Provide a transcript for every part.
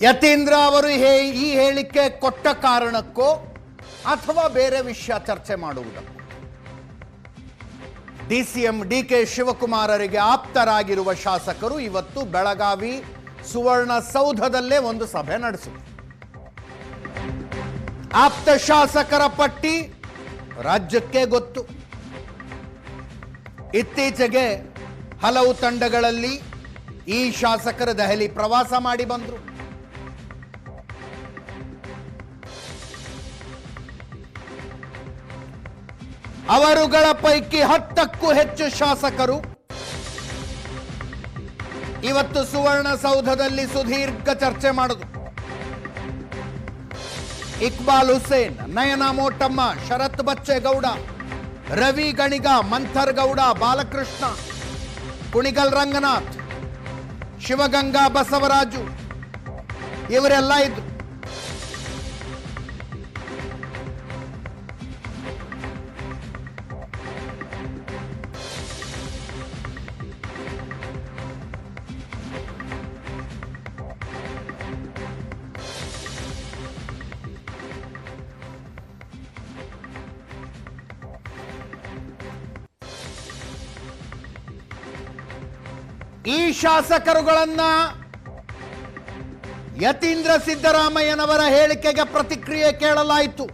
ಯತೀಂದ್ರ ಅವರು ಹೇ, ಈ ಹೇಳಿಕೆ ಕೊಟ್ಟ ಕಾರಣಕ್ಕೋ ಅಥವಾ ಬೇರೆ ವಿಷಯ ಚರ್ಚೆ ಮಾಡುವುದಕ್ಕೋ? ಡಿಸಿಎಂ ಡಿ ಕೆ ಶಿವಕುಮಾರರಿಗೆ ಆಪ್ತರಾಗಿರುವ ಶಾಸಕರು ಇವತ್ತು ಬೆಳಗಾವಿ ಸುವರ್ಣ ಸೌಧದಲ್ಲೇ ಒಂದು ಸಭೆ ನಡೆಸಿದರು. ಆಪ್ತ ಶಾಸಕರ ಪಟ್ಟಿ ರಾಜ್ಯಕ್ಕೆ ಗೊತ್ತು. ಇತ್ತೀಚೆಗೆ ಹಲವು ತಂಡಗಳಲ್ಲಿ ಈ ಶಾಸಕರ ದೆಹಲಿ ಪ್ರವಾಸ ಮಾಡಿ ಬಂದರು. ಅವರುಗಳ ಪೈಕಿ ಹತ್ತಕ್ಕೂ ಹೆಚ್ಚು ಶಾಸಕರು. ಇವತ್ತು ಸುವರ್ಣಸೌಧದಲ್ಲಿ ಸುದೀರ್ಘ ಚರ್ಚೆ ಮಾಡುದು. ಇಕ್ಬಾಲ್ ಹುಸೇನ್, ನಯನ ಮೋಟಮ್ಮ, ಶರತ್ ಬಚ್ಚೇಗೌಡ, ರವಿ ಗಣಿಗ, ಮಂಥರ್ ಗೌಡ, ಬಾಲಕೃಷ್ಣ, ಕುಣಿಗಲ್ ರಂಗನಾಥ್, ಶಿವಗಂಗಾ ಬಸವರಾಜು, ಇವರೆಲ್ಲ ಇದ್ರು. ಈ ಶಾಸಕರುಗಳನ್ನ ಯತೀಂದ್ರ ಸಿದ್ದರಾಮಯ್ಯನವರ ಹೇಳಿಕೆಗೆ ಪ್ರತಿಕ್ರಿಯೆ ಕೇಳಲಾಯಿತು.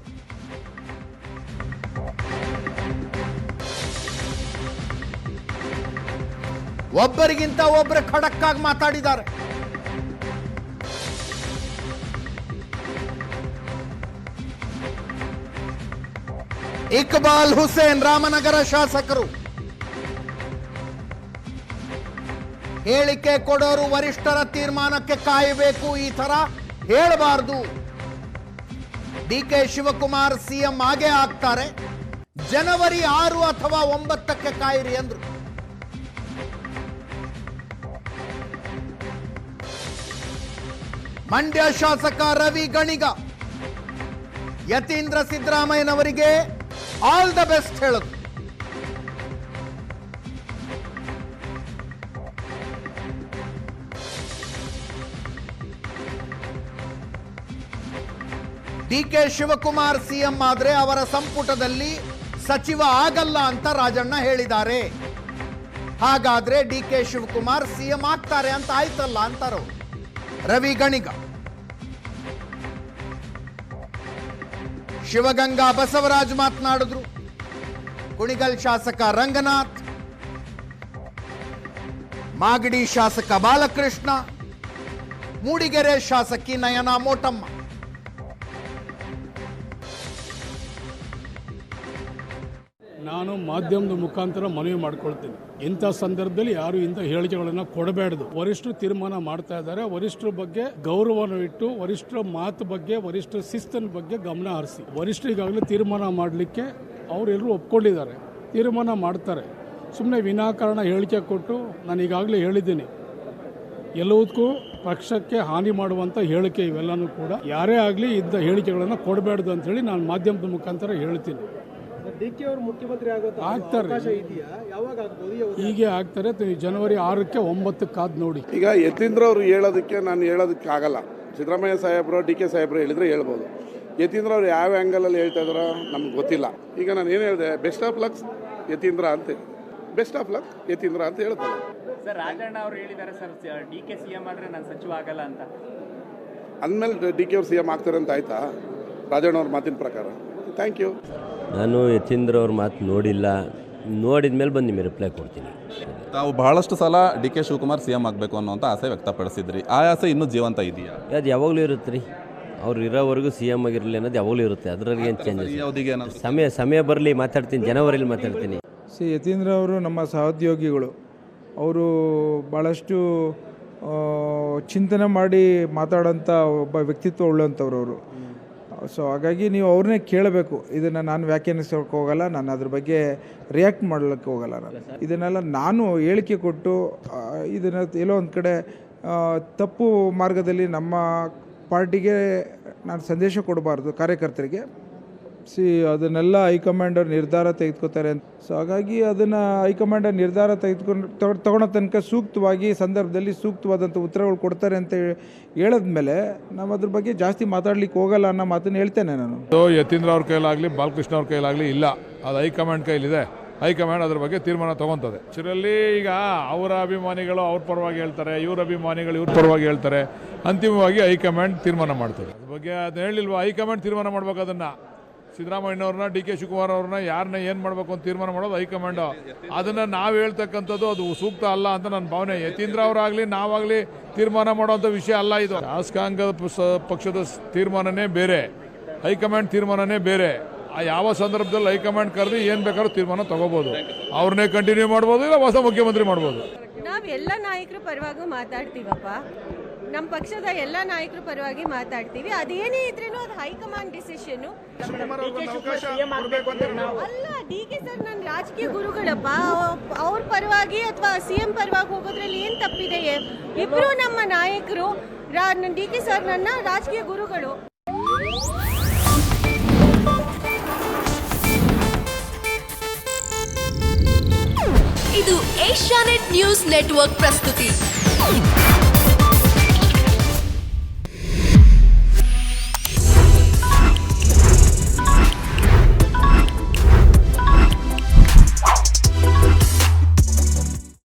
ಒಬ್ಬರಿಗಿಂತ ಒಬ್ಬರು ಖಡಕ್ಕಾಗಿ ಮಾತಾಡಿದ್ದಾರೆ. ಇಕ್ಬಾಲ್ ಹುಸೇನ್ ರಾಮನಗರ ಶಾಸಕರು. ಹೇಳಿಕೆ ಕೊಡೋರು ವರಿಷ್ಠರ ತೀರ್ಮಾನಕ್ಕೆ ಕಾಯಬೇಕು ಈ ತರ ಹೇಳಬಾರ್ದು. ಡಿ ಕೆ ಶಿವಕುಮಾರ್ ಸಿಎಂ ಆಗೇ ಆಗ್ತಾರೆ. ಜನವರಿ ಆರು ಅಥವಾ ಒಂಬತ್ತಕ್ಕೆ ಕಾಯಿರಿ ಅಂದ್ರು. ಮಂಡ್ಯ ಶಾಸಕ ರವಿ ಗಣಿಗ, ಯತೀಂದ್ರ ಸಿದ್ದರಾಮಯ್ಯನವರಿಗೆ ಆಲ್ ದ ಬೆಸ್ಟ್ ಹೇಳದು. ಡಿ ಕೆ ಶಿವಕುಮಾರ್ ಸಿಎಂ ಆದರೆ ಅವರ ಸಂಪುಟದಲ್ಲಿ ಸಚಿವ ಆಗಲ್ಲ ಅಂತ ರಾಜಣ್ಣ ಹೇಳಿದ್ದಾರೆ. ಹಾಗಾದ್ರೆ ಡಿ ಕೆ ಶಿವಕುಮಾರ್ ಸಿಎಂ ಆಗ್ತಾರೆ ಅಂತ ಆಯ್ತಲ್ಲ ಅಂತಾರೋ? ರವಿ ಗಣಿಗ. ಶಿವಗಂಗಾ ಬಸವರಾಜ್ ಮಾತನಾಡಿದ್ರು. ಕುಣಿಗಲ್ ಶಾಸಕ ರಂಗನಾಥ್. ಮಾಗಡಿ ಶಾಸಕ ಬಾಲಕೃಷ್ಣ. ಮೂಡಿಗೆರೆ ಶಾಸಕಿ ನಯನ ಮೋಟಮ್ಮ. ನಾನು ಮಾಧ್ಯಮದ ಮುಖಾಂತರ ಮನವಿ ಮಾಡ್ಕೊಳ್ತೀನಿ. ಇಂಥ ಸಂದರ್ಭದಲ್ಲಿ ಯಾರು ಇಂಥ ಹೇಳಿಕೆಗಳನ್ನು ಕೊಡಬೇಡದು. ವರಿಷ್ಠರು ತೀರ್ಮಾನ ಮಾಡ್ತಾ ಇದ್ದಾರೆ. ವರಿಷ್ಠರ ಬಗ್ಗೆ ಗೌರವವನ್ನು ಇಟ್ಟು ವರಿಷ್ಠರ ಮಾತು ಬಗ್ಗೆ, ವರಿಷ್ಠರ ಶಿಸ್ತನ ಬಗ್ಗೆ ಗಮನ ಹರಿಸಿ. ವರಿಷ್ಠರು ಈಗಾಗಲೇ ತೀರ್ಮಾನ ಮಾಡಲಿಕ್ಕೆ ಅವರೆಲ್ಲರೂ ಒಪ್ಕೊಂಡಿದ್ದಾರೆ. ತೀರ್ಮಾನ ಮಾಡ್ತಾರೆ. ಸುಮ್ಮನೆ ವಿನಾಕಾರಣ ಹೇಳಿಕೆ ಕೊಟ್ಟು ನಾನು ಈಗಾಗಲೇ ಹೇಳಿದ್ದೀನಿ. ಎಲ್ಲದಕ್ಕೂ ಪಕ್ಷಕ್ಕೆ ಹಾನಿ ಮಾಡುವಂಥ ಹೇಳಿಕೆ ಇವೆಲ್ಲನೂ ಕೂಡ ಯಾರೇ ಆಗಲಿ ಇದ್ದ ಹೇಳಿಕೆಗಳನ್ನು ಕೊಡಬೇಡ್ದು ಅಂತೇಳಿ ನಾನು ಮಾಧ್ಯಮದ ಮುಖಾಂತರ ಹೇಳ್ತೀನಿ. ಡಿ ಕೆ ಅವರು ಮುಖ್ಯಮಂತ್ರಿ ಆಗ್ತಾರೆ. ಅವಕಾಶ ಇದೆಯಾ? ಯಾವಾಗ ಆಗ್ಬೋದು? ಹೀಗೆ ಆಗ್ತಾರೆ. ಜನವರಿ ಆರಕ್ಕೆ ಒಂಬತ್ತಕ್ಕೆ ಕಾದ್ ನೋಡಿ. ಈಗ ಯತೀಂದ್ರ ಅವರು ಹೇಳೋದಕ್ಕೆ ನಾನು ಹೇಳೋದಕ್ಕೆ ಆಗಲ್ಲ. ಸಿದ್ದರಾಮಯ್ಯ ಸಾಹೇಬರು ಡಿ ಕೆ ಸಾಹೇಬರು ಹೇಳಿದ್ರೆ ಹೇಳ್ಬೋದು. ಯತೀಂದ್ರ ಅವ್ರು ಯಾವ ಆ್ಯಂಗಲಲ್ಲಿ ಹೇಳ್ತಾ ಇದ್ದಾರೋ ನಮ್ಗೆ ಗೊತ್ತಿಲ್ಲ. ಈಗ ನಾನು ಏನು ಹೇಳಿದೆ? ಬೆಸ್ಟ್ ಆಫ್ ಲಕ್ಸ್ ಯತೀಂದ್ರ ಅಂತ ಬೆಸ್ಟ್ ಆಫ್ ಲಕ್ ಯತೀಂದ್ರ ಅಂತ ಹೇಳ್ತಾರೆ. ಸರ್ ರಾಜಣ್ಣ ಅವರು ಹೇಳಿದ್ದಾರೆ sir D K C M ಆದರೆ ನಾನು ಸಚಿವ ಆಗಲ್ಲ ಅಂತ. ಅಂದಮೇಲೆ ಡಿ ಕೆ ಅವ್ರು ಸಿ ಎಂ ಆಗ್ತಾರೆ ಅಂತ ಆಯ್ತಾ? ರಾಜಣ್ಣ ಅವ್ರ ಮಾತಿನ ಪ್ರಕಾರ. ಥ್ಯಾಂಕ್ ಯು ನಾನು ಯತೀಂದ್ರ ಅವ್ರ ಮಾತು ನೋಡಿಲ್ಲ. ನೋಡಿದ ಮೇಲೆ ಬಂದು ನಿಮಗೆ ರಿಪ್ಲೈ ಕೊಡ್ತೀನಿ. ತಾವು ಬಹಳಷ್ಟು ಸಲ D K Shivakumar C M ಆಗಬೇಕು ಅನ್ನೋಂಥ ಆಸೆ ವ್ಯಕ್ತಪಡಿಸಿದ್ರಿ. ಆ ಆಸೆ ಇನ್ನೂ ಜೀವಂತ ಇದೆಯಾ? ಅದು ಯಾವಾಗಲೂ ಇರುತ್ತೆ ರೀ ಅವ್ರು ಇರೋವರೆಗೂ ಸಿ ಎಂ ಆಗಿರಲಿ ಅನ್ನೋದು ಯಾವಾಗಲೂ ಇರುತ್ತೆ. ಅದರಲ್ಲಿ ಏನು ಚೇಂಜಸ್ ಸಮಯ ಸಮಯ ಬರಲಿ ಮಾತಾಡ್ತೀನಿ ಜನವರಿಲಿ ಮಾತಾಡ್ತೀನಿ. ಸಿ ಯತೀಂದ್ರ ಅವರು ನಮ್ಮ ಸಹೋದ್ಯೋಗಿಗಳು. ಅವರು ಭಾಳಷ್ಟು ಚಿಂತನೆ ಮಾಡಿ ಮಾತಾಡೋಂಥ ಒಬ್ಬ ವ್ಯಕ್ತಿತ್ವ ಉಳ್ಳಂಥವ್ರು ಅವರು. ಸೊ ಹಾಗಾಗಿ ನೀವು ಅವ್ರನ್ನೇ ಕೇಳಬೇಕು. ಇದನ್ನು ನಾನು ವ್ಯಾಖ್ಯಾನಿಸೋಕೆ ಹೋಗಲ್ಲ ನಾನು ಅದ್ರ ಬಗ್ಗೆ ರಿಯಾಕ್ಟ್ ಮಾಡಲಿಕ್ಕೆ ಹೋಗಲ್ಲ ನಾನು. ಇದನ್ನೆಲ್ಲ ನಾನು ಹೇಳಿಕೆ ಕೊಟ್ಟು ಇದನ್ನು ಎಲ್ಲೋ ಒಂದು ಕಡೆ ತಪ್ಪು ಮಾರ್ಗದಲ್ಲಿ ನಮ್ಮ ಪಾರ್ಟಿಗೆ ನಾನು ಸಂದೇಶ ಕೊಡಬಾರ್ದು ಕಾರ್ಯಕರ್ತರಿಗೆ. ಸಿ ಅದನ್ನೆಲ್ಲ ಹೈಕಮಾಂಡರ್ ನಿರ್ಧಾರ ತೆಗೆದುಕೋತಾರೆ ಅಂತ. ಸೊ ಹಾಗಾಗಿ ಅದನ್ನು ಹೈಕಮಾಂಡರ್ ನಿರ್ಧಾರ ತೆಗೆದುಕೊಂಡು ತಗೊ ತಗೊಳೋ ತನಕ ಸೂಕ್ತವಾಗಿ ಸಂದರ್ಭದಲ್ಲಿ ಸೂಕ್ತವಾದಂಥ ಉತ್ತರಗಳು ಕೊಡ್ತಾರೆ ಅಂತ ಹೇಳಿ ಹೇಳಿದ್ಮೇಲೆ ನಾವು ಅದ್ರ ಬಗ್ಗೆ ಜಾಸ್ತಿ ಮಾತಾಡ್ಲಿಕ್ಕೆ ಹೋಗಲ್ಲ ಅನ್ನೋ ಮಾತನ್ನು ಹೇಳ್ತೇನೆ ನಾನು. ಸೊ ಯತೀಂದ್ರ ಅವ್ರ ಕೈಲಾಗಲಿ ಬಾಲಕೃಷ್ಣ ಅವ್ರ ಕೈಲಾಗಲಿ ಇಲ್ಲ. ಅದು ಹೈಕಮಾಂಡ್ ಕೈಲಿದೆ. ಹೈಕಮಾಂಡ್ ಅದ್ರ ಬಗ್ಗೆ ತೀರ್ಮಾನ ತಗೊತದೆ. ಇದರಲ್ಲಿ ಈಗ ಅವರ ಅಭಿಮಾನಿಗಳು ಅವ್ರ ಪರವಾಗಿ ಹೇಳ್ತಾರೆ ಇವ್ರ ಅಭಿಮಾನಿಗಳು ಇವ್ರ ಪರವಾಗಿ ಹೇಳ್ತಾರೆ. ಅಂತಿಮವಾಗಿ ಹೈಕಮಾಂಡ್ ತೀರ್ಮಾನ ಮಾಡ್ತದೆ. ಅದ್ರ ಬಗ್ಗೆ ಅದನ್ನ ಹೇಳಿಲ್ವಾ? ಹೈಕಮಾಂಡ್ ತೀರ್ಮಾನ ಮಾಡ್ಬೇಕು ಅದನ್ನ. ಸಿದ್ದರಾಮಯ್ಯನವ್ರನ್ನ, ಡಿ ಕೆ ಶಿವಕುಮಾರ್ ಅವ್ರನ್ನ ಯಾರನ್ನ ಏನು ಮಾಡಬೇಕು ಅಂತ ತೀರ್ಮಾನ ಮಾಡೋದು ಹೈಕಮಾಂಡು. ಅದನ್ನ ನಾವು ಹೇಳ್ತಕ್ಕಂಥದ್ದು ಅದು ಸೂಕ್ತ ಅಲ್ಲ ಅಂತ ನನ್ನ ಭಾವನೆ. ಯತೀಂದ್ರ ಅವರಾಗಲಿ, ನಾವಾಗಲಿ ತೀರ್ಮಾನ ಮಾಡೋವಂಥ ವಿಷಯ ಅಲ್ಲ ಇದು. ಶಾಸಕಾಂಗ ಪಕ್ಷದ ತೀರ್ಮಾನನೇ ಬೇರೆ. ಹೈಕಮಾಂಡ್ ತೀರ್ಮಾನನೇ ಬೇರೆ. ಆ ಯಾವ ಸಂದರ್ಭದಲ್ಲಿ ಹೈಕಮಾಂಡ್ ಕರೆದು ಏನು ಬೇಕಾದ್ರೂ ತೀರ್ಮಾನ ತಗೋಬೋದು. ಅವ್ರನ್ನೇ ಕಂಟಿನ್ಯೂ ಮಾಡ್ಬೋದು ಇಲ್ಲ ಹೊಸ ಮುಖ್ಯಮಂತ್ರಿ ಮಾಡ್ಬೋದು? ನಾವೆಲ್ಲ ನಾಯಕರ ಪರವಾಗೂ ಮಾತಾಡ್ತೀವಪ್ಪ. ನಮ್ಮ ಪಕ್ಷದ ಎಲ್ಲ ನಾಯಕರ ಪರವಾಗಿ ಮಾತಾಡ್ತೀವಿ. ಅದೇನೇ ಇದ್ರೂ ಅದು ಹೈಕಮಾಂಡ್ ಡಿಸಿಷನ್ ಅಲ್ಲ ಡಿ ಕೆ ಸರ್ ನನ್ನ ರಾಜಕೀಯ ಗುರುಗಳಪ್ಪ. ಅವ್ರ ಪರವಾಗಿ ಅಥವಾ ಸಿ ಎಂ ಪರವಾಗಿ ಹೋಗೋದ್ರಲ್ಲಿ ಏನ್ ತಪ್ಪಿದೆ? ಇಬ್ರು ನಮ್ಮ ನಾಯಕರು. ಡಿ ಕೆ ಸರ್ ನನ್ನ ರಾಜಕೀಯ ಗುರುಗಳು. ಇದು ಏಷ್ಯಾನೆಟ್ ನ್ಯೂಸ್ ನೆಟ್ವರ್ಕ್ ಪ್ರಸ್ತುತಿ.